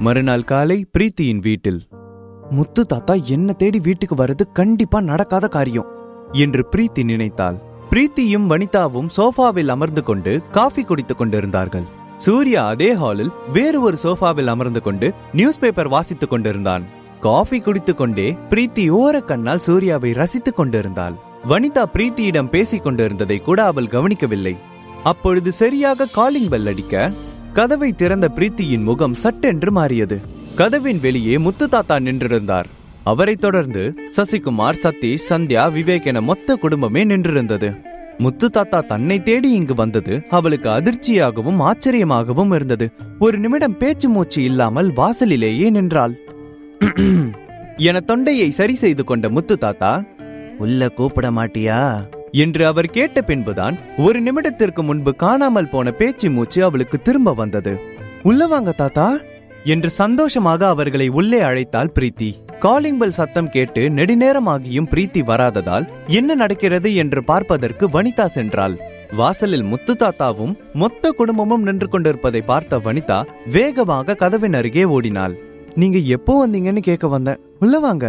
மறுநாள் காலை பிரீத்தியின் வீட்டில். முத்து தாத்தா என்ன தேடி வீட்டுக்கு வர்றது கண்டிப்பா நடக்காத காரியம் என்று பிரீத்தி நினைத்தாள். பிரீத்தியும் வனிதாவும் சோஃபாவில் அமர்ந்து கொண்டு காஃபி குடித்துக் கொண்டிருந்தார்கள். சூர்யா அதே ஹாலில் வேறு ஒரு சோஃபாவில் அமர்ந்து கொண்டு நியூஸ் பேப்பர் வாசித்துக் கொண்டிருந்தான். காஃபி குடித்துக் கொண்டே பிரீத்தி ஓரக்கண்ணால் சூர்யாவை ரசித்துக் கொண்டிருந்தாள். வனிதா பிரீத்தியிடம் பேசிக் கொண்டிருந்ததை கூட அவள் கவனிக்கவில்லை. அப்பொழுது சரியாக காலிங் பெல் அடிக்க கதவை திறந்த பிரீத்தியின் முகம் சட்டென்று மாறியது. கதவின் வெளியே முத்து தாத்தா நின்றிருந்தார். அவரைத் தொடர்ந்து சசிகுமார் சதீஷ் சந்தியா விவேக் என மொத்த குடும்பமே நின்றிருந்தது. முத்து தாத்தா தன்னை தேடி இங்கு வந்தது அவளுக்கு அதிர்ச்சியாகவும் ஆச்சரியமாகவும் இருந்தது. ஒரு நிமிடம் பேச்சு மூச்சு இல்லாமல் வாசலிலேயே நின்றாள். என தொண்டையை சரி செய்து கொண்ட முத்து தாத்தா உள்ள கூப்பிட மாட்டியா? என்று அவர் கேட்ட பின்புதான் ஒரு நிமிடத்திற்கு முன்பு காணாமல் போன பேச்சு மூச்சு அவளுக்கு திரும்ப வந்தது. உள்ள வாங்க தாத்தா என்று சந்தோஷமாக அவர்களை உள்ளே அழைத்தாள் பிரீத்தி. காலிங் பெல் சத்தம் கேட்டு நெடுநேரமாகியும் பிரீத்தி வராததால் என்ன நடக்கிறது என்று பார்ப்பதற்கு வனிதா சென்றாள். வாசலில் முத்து தாத்தாவும் மொத்த குடும்பமும் நின்று கொண்டிருப்பதை பார்த்த வனிதா வேகமாக கதவின் அருகே ஓடினாள். நீங்க எப்போ வந்தீங்கன்னு கேட்க வந்தேன். உள்ள வாங்க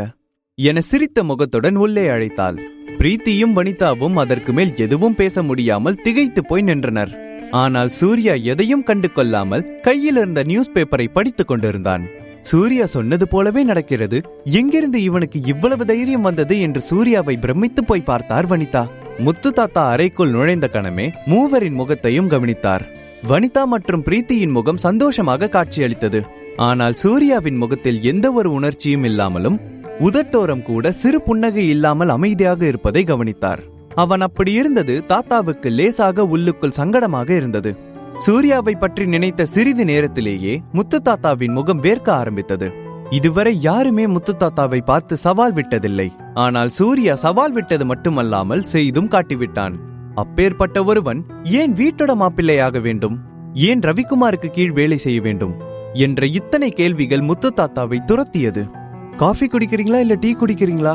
என சிரித்த முகத்துடன் உள்ளே அழைத்தாள். பிரீத்தியும் வனிதாவும் அதற்கு மேல் எதுவும் பேச முடியாமல் திகைத்து போய் நின்றனர். ஆனால் சூர்யா எதையும் கண்டு கொள்ளாமல் கையில் இருந்த நியூஸ் பேப்பரை படித்துக் கொண்டிருந்தான். சூர்யா சொன்னது போலவே நடக்கிறது. எங்கிருந்து இவனுக்கு இவ்வளவு தைரியம் வந்தது என்று சூர்யாவை பிரமித்து போய் பார்த்தார் வனிதா. முத்து தாத்தா அறைக்குள் நுழைந்த கணமே மூவரின் முகத்தையும் கவனித்தார். வனிதா மற்றும் பிரீத்தியின் முகம் சந்தோஷமாக காட்சியளித்தது. ஆனால் சூர்யாவின் முகத்தில் எந்த ஒரு உணர்ச்சியும் இல்லாமலும் உதட்டோரம் கூட சிறு புன்னகை இல்லாமல் அமைதியாக இருப்பதை கவனித்தார். அவன் அப்படி இருந்தது தாத்தாவுக்கு லேசாக உள்ளுக்குள் சங்கடமாக இருந்தது. சூர்யாவை பற்றி நினைத்த சிறிது நேரத்திலேயே முத்து தாத்தாவின் முகம் வேர்க்க ஆரம்பித்தது. இதுவரை யாருமே முத்து தாத்தாவை பார்த்து சவால் விட்டதில்லை. ஆனால் சூர்யா சவால் விட்டது மட்டுமல்லாமல் செய்தும் காட்டிவிட்டான். அப்பேற்பட்ட ஒருவன் ஏன் வீட்டோட மாப்பிள்ளையாக வேண்டும்? ஏன் ரவிக்குமாருக்கு கீழ் வேலை செய்ய வேண்டும்? என்ற இத்தனை கேள்விகள் முத்து தாத்தாவை துரத்தியது. காஃபி குடிக்கிறீங்களா இல்ல டீ குடிக்கிறீங்களா?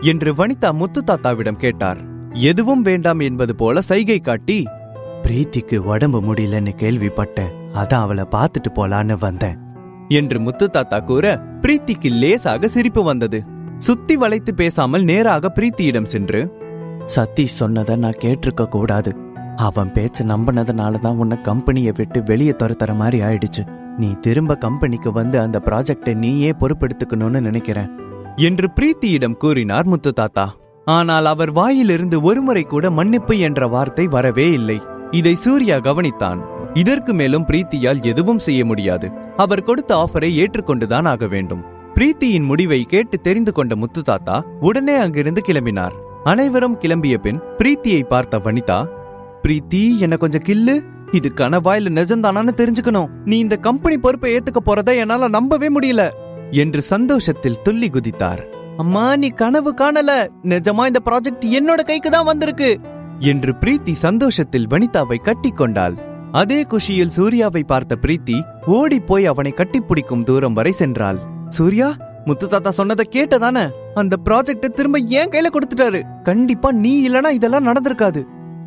என்று வனிதா முத்து தாத்தாவிடம் கேட்டார். எதுவும் வேண்டாம் என்பது போல சைகை காட்டி பிரீத்திக்கு உடம்பு முடியலன்னு கேள்விப்பட்டேன் அதான் அவளை பார்த்துட்டு போலான்னு வந்தேன் என்று முத்து தாத்தா கூற பிரீத்திக்கு லேசாக சிரிப்பு வந்தது. சுத்தி வளைத்து பேசாமல் நேராக பிரீத்தியிடம் சென்று சதீஷ் சொன்னதை நான் கேட்டிருக்க கூடாது. அவன் பேச்ச நம்பினதுனால தான் உன்னை கம்பெனியை விட்டு வெளியே துரத்துற மாதிரி ஆயிடுச்சு. நீ திரும்ப கம்பெனிக்கு வந்து அந்த ப்ராஜெக்டை நீயே பொறுப்பெடுத்துக்கணும்னு நினைக்கிறேன். என்று பிரீத்தியிடம் கூறினார் முத்து தாத்தா ஆனால் அவர் வாயிலிருந்து ஒருமுறை கூட மன்னிப்பு என்ற வார்த்தை வரவே இல்லை. இதை சூர்யா கவனித்தான். இதற்கு மேலும் பிரீத்தியால் எதுவும் செய்ய முடியாது. அவர் கொடுத்த ஆஃபரை ஏற்றுக்கொண்டுதான் ஆக வேண்டும். பிரீத்தியின் முடிவை கேட்டு தெரிந்து கொண்ட முத்து தாத்தா உடனே அங்கிருந்து கிளம்பினார். அனைவரும் கிளம்பிய பின் பிரீத்தியை பார்த்த வனிதா பிரீத்தி என்ன கொஞ்சம் கில்லு? இது கனவா இல்ல நிஜம்தானான்னு தெரிஞ்சுக்கணும். நீ இந்த கம்பெனி பொறுப்பை ஏத்துக்க போறத என்னால நம்பவே முடியல. என்று சந்தோஷத்தில் துள்ளி குதித்தார். அம்மா நீ கனவு காணல. நிஜமா இந்த ப்ராஜெக்ட் என்னோட கைக்கு தான் வந்திருக்கு. என்று பிரீத்தி சந்தோஷத்தில் வனிதாவை கட்டிக்கொண்டாள் அதே குஷியில் சூர்யாவை பார்த்த பிரீத்தி ஓடி போய் அவனை கட்டிப்பிடிக்கும் தூரம் வரை சென்றாள். சூர்யா முத்து தாத்தா சொன்னதை கேட்டதானே? அந்த ப்ராஜெக்ட திரும்ப ஏன் கையில கொடுத்துட்டாரு. கண்டிப்பா நீ இல்லனா இதெல்லாம் நடந்திருக்காது.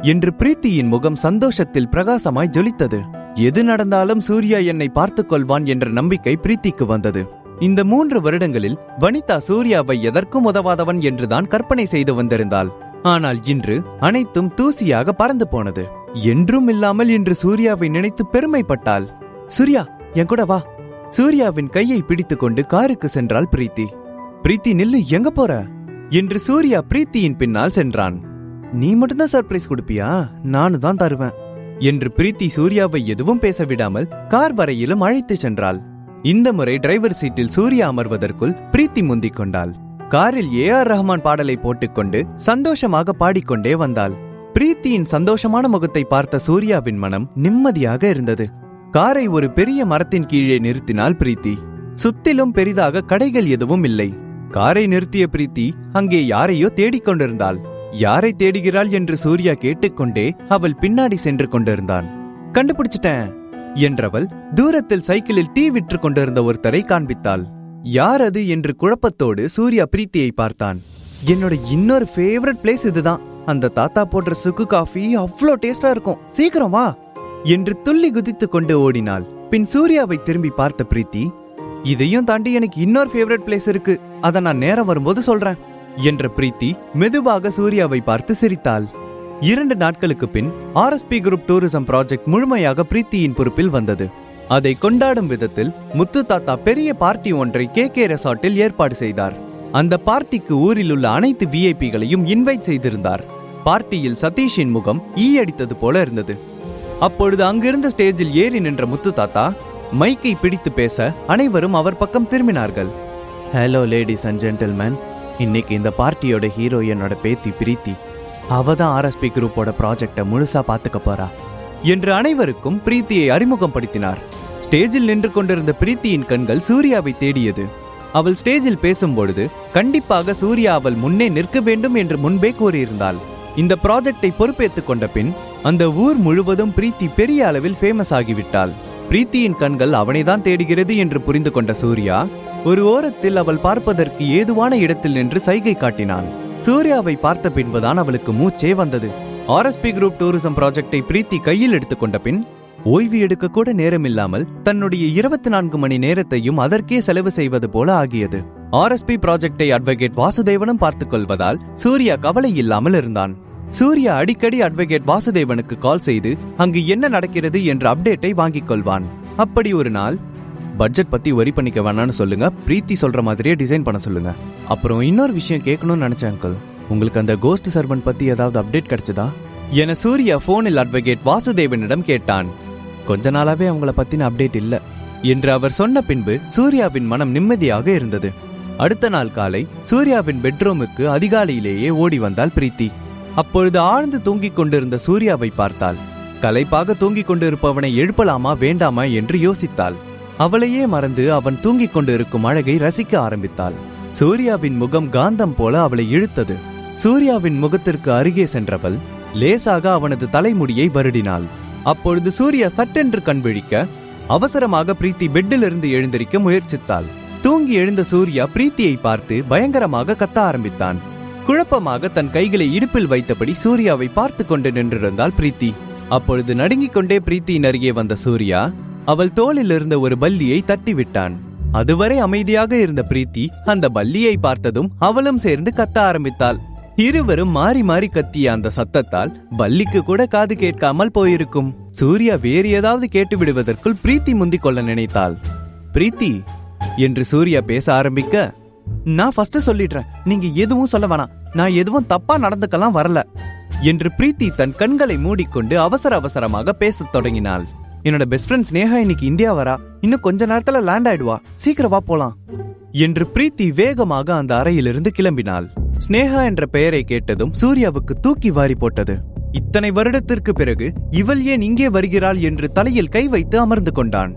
என்று பிரீத்தியின் முகம் சந்தோஷத்தில் பிரகாசமாய் ஜொலித்தது. எது நடந்தாலும் சூர்யா என்னை பார்த்துக் கொள்வான் என்ற நம்பிக்கை பிரீத்திக்கு வந்தது. இந்த மூன்று வருடங்களில் வனிதா சூர்யாவை எதற்கும் உதவாதவன் என்றுதான் கற்பனை செய்து வந்திருந்தாள். ஆனால் இன்று அனைத்தும் தூசியாக பறந்து போனது. என்றும் இல்லாமல் இன்று சூர்யாவை நினைத்து பெருமைப்பட்டாள். சூர்யா என் கூட வா. சூர்யாவின் கையை பிடித்துக்கொண்டு காருக்கு சென்றாள் பிரீத்தி. பிரீத்தி நில்லு எங்க போற? என்று சூர்யா பிரீத்தியின் பின்னால் சென்றான். நீ மட்டும்தான் சர்ப்ரைஸ் கொடுப்பியா? நானு தான் தருவேன். என்று பிரீத்தி சூர்யாவை எதுவும் பேச விடாமல் கார் வரையிலும் அழைத்து சென்றாள். இந்த முறை டிரைவர் சீட்டில் சூர்யா அமர்வதற்குள் பிரீத்தி முந்திக் கொண்டாள். காரில் ஏ ஆர் ரஹ்மான் பாடலை போட்டுக்கொண்டு சந்தோஷமாக பாடிக்கொண்டே வந்தாள். பிரீத்தியின் சந்தோஷமான முகத்தை பார்த்த சூர்யாவின் மனம் நிம்மதியாக இருந்தது. காரை ஒரு பெரிய மரத்தின் கீழே நிறுத்தினாள் பிரீத்தி சுத்திலும் பெரிதாக கடைகள் எதுவும் இல்லை. காரை நிறுத்திய பிரீத்தி அங்கே யாரையோ தேடிக் கொண்டிருந்தாள். யாரை தேடுகிறாள் என்று சூர்யா கேட்டுக்கொண்டே அவள் பின்னாடி சென்று கொண்டிருந்தான். கண்டுபிடிச்சிட்டேன் என்றவள் தூரத்தில் சைக்கிளில் டீ விற்று கொண்டிருந்த ஒருத்தரை காண்பித்தாள். யார் அது? என்று குழப்பத்தோடு சூர்யா பிரீத்தியை பார்த்தான். என்னோட இன்னொரு ஃபேவரட் பிளேஸ் இதுதான். அந்த தாத்தா போடுற சுக்கு காஃபி அவ்வளோ டேஸ்டா இருக்கும். சீக்கிரம் வா என்று துள்ளி குதித்துக் கொண்டு ஓடினாள். பின் சூர்யாவை திரும்பி பார்த்த பிரீத்தி இதையும் தாண்டி எனக்கு இன்னொரு ஃபேவரட் பிளேஸ் இருக்கு. அதை நான் நேரம் வரும்போது சொல்றேன். என்ற பிரீத்தி மெதுவாக சூர்யாவை பார்த்து சிரித்தாள். இரண்டு நாட்களுக்கு பின் ஆர்எஸ்பி குரூப் டூரிசம் ப்ராஜெக்ட் முழுமையாக பிரீத்தியின் பொறுப்பில் வந்தது. அதை கொண்டாடும் விதத்தில் முத்து தாத்தா பெரிய பார்ட்டி ஒன்றை கே கே ரெசார்ட்டில் ஏற்பாடு செய்தார். அந்த பார்ட்டிக்கு ஊரில் உள்ள அனைத்து விஐபிகளையும் இன்வைட் செய்திருந்தார். பார்ட்டியில் சதீஷின் முகம் ஈ அடித்தது போல இருந்தது. அப்பொழுது அங்கிருந்த ஸ்டேஜில் ஏறி நின்ற முத்து தாத்தா மைக்கை பிடித்து பேச அனைவரும் அவர் பக்கம் திரும்பினார்கள். ஹலோ லேடிஸ் அண்ட் ஜென்டில்மேன் இன்னைக்கு இந்த பார்ட்டியோட ஹீரோ என்னோட பேத்தி பிரீத்தி. அவ தான் ஆர்எஸ்பி குரூப்போட ப்ராஜெக்டை முழுசா பார்த்துக்க போறா. என்று அனைவருக்கும் பிரீத்தியை அறிமுகப்படுத்தினார். ஸ்டேஜில் நின்று கொண்டிருந்த பிரீத்தியின் கண்கள் சூர்யாவை தேடியது. அவள் ஸ்டேஜில் பேசும்பொழுது கண்டிப்பாக சூர்யா அவள் முன்னே நிற்க வேண்டும் என்று முன்பே கூறியிருந்தாள். இந்த ப்ராஜெக்டை பொறுப்பேற்றுக் கொண்ட பின் அந்த ஊர் முழுவதும் பிரீத்தி பெரிய அளவில் ஃபேமஸ் ஆகிவிட்டாள். பிரீத்தியின் கண்கள் அவனைதான் தேடுகிறது என்று புரிந்து கொண்ட சூர்யா ஒரு ஓரத்தில் அவள் பார்ப்பதற்கு ஏதுவான இடத்தில் நின்று சைகை காட்டினான். சூர்யாவை பார்த்த பின்புதான் அவளுக்கு மூச்சே வந்தது. ஆர்எஸ்பி குரூப் டூரிசம் ப்ராஜெக்டை பிரீத்தி கையில் எடுத்துக்கொண்ட பின் ஓய்வு எடுக்க கூட நேரமில்லாமல் தன்னுடைய இருபத்தி நான்கு மணி நேரத்தையும் அதற்கே செலவு செய்வது போல ஆகியது. ஆர்எஸ்பி ப்ராஜெக்டை அட்வொகேட் வாசுதேவனும் பார்த்துக் கொள்வதால் சூர்யா கவலை இல்லாமல் இருந்தான். சூர்யா அடிக்கடி அட்வொகேட் வாசுதேவனுக்கு கால் செய்து அங்கு என்ன நடக்கிறது? என்ற அப்டேட்டை வாங்கிக் கொள்வான். அப்படி ஒரு நாள் பட்ஜெட் பத்தி ஒரி பண்ணிக்க வேணாம்னு சொல்லுங்க. பிரீத்தி சொல்ற மாதிரியே டிசைன் பண்ண சொல்லுங்க. அப்புறம் இன்னொரு விஷயம் கேட்கணும்னு நினைச்சேன் அங்கிள் உங்களுக்கு அந்த கோஸ்ட் சர்வன் பத்தி ஏதாவது அப்டேட் கிடைச்சதா? என சூர்யா போனில் அட்வொகேட் வாசுதேவனிடம் கேட்டான். கொஞ்ச நாளாவே அவங்கள பத்தின அப்டேட் இல்ல. என்று அவர் சொன்ன பின்பு சூர்யாவின் மனம் நிம்மதியாக இருந்தது. அடுத்த நாள் காலை சூர்யாவின் பெட்ரூமுக்கு அதிகாலையிலேயே ஓடி வந்தாள் பிரீத்தி. அப்பொழுது ஆழ்ந்து தூங்கிக் கொண்டிருந்த சூர்யாவை பார்த்தாள். களைப்பாக தூங்கிக் கொண்டிருப்பவனை எழுப்பலாமா வேண்டாமா என்று யோசித்தாள். அவளையே மறந்து அவன் தூங்கிக் கொண்டிருக்கும் அழகை ரசிக்க ஆரம்பித்தாள். சூர்யாவின் முகம் காந்தம் போல அவளை இழுத்தது. சூர்யாவின் முகத்திற்கு அருகே சென்றவள் லேசாக அவனது தலைமுடியை வருடினாள். அப்பொழுது சூர்யா சட்டென்று கண் விழிக்க அவசரமாக பிரீத்தி பெட்டிலிருந்து எழுந்திருக்க முயற்சித்தாள். தூங்கி எழுந்த சூர்யா பிரீத்தியை பார்த்து பயங்கரமாக கத்த ஆரம்பித்தான். குழப்பமாக தன் கைகளை இடுப்பில் வைத்தபடி சூர்யாவை பார்த்து கொண்டு நின்றிருந்தாள் பிரீத்தி. அப்பொழுது நடுங்கிக் கொண்டே பிரீத்தியின் அருகே வந்த சூர்யா அவள் தோளில் இருந்த ஒரு பல்லியை தட்டி விட்டான் அதுவரை அமைதியாக இருந்த பிரீத்தி அந்த பல்லியை பார்த்ததும் அவளும் சேர்ந்து கத்த ஆரம்பித்தாள். இருவரும் மாறி மாறி கத்திய அந்த சத்தத்தால் பல்லிக்கு கூட காது கேட்காமல் போயிருக்கும். சூர்யா வேறு ஏதாவது கேட்டு விடுவதற்குள் பிரீத்தி முந்திக் கொள்ள நினைத்தாள். பிரீத்தி என்று சூர்யா பேச ஆரம்பிக்க நான் ஃபர்ஸ்ட் சொல்லிடுறேன். நீங்க எதுவும் சொல்ல வேணாம். நான் எதுவும் தப்பா நடந்துக்கலாம் வரல. என்று பிரீத்தி தன் கண்களை மூடிக்கொண்டு அவசர அவசரமாக பேசத் தொடங்கினாள். என்னோட பெஸ்ட் ஃப்ரெண்ட் ஸ்னேகா இன்னைக்கு இந்தியா வரா. இன்னும் கொஞ்ச நேரத்துல லேண்ட் ஆயிடுவா. சீக்கிரமா போலாம். என்று பிரீத்தி வேகமாக அந்த அறையிலிருந்து கிளம்பினாள். ஸ்னேகா என்ற பெயரை கேட்டதும் சூர்யாவுக்கு தூக்கி வாரி போட்டது. இத்தனை வருடத்திற்கு பிறகு இவள் ஏன் இங்கே வருகிறாள் என்று தலையில் கை வைத்து அமர்ந்து கொண்டான்.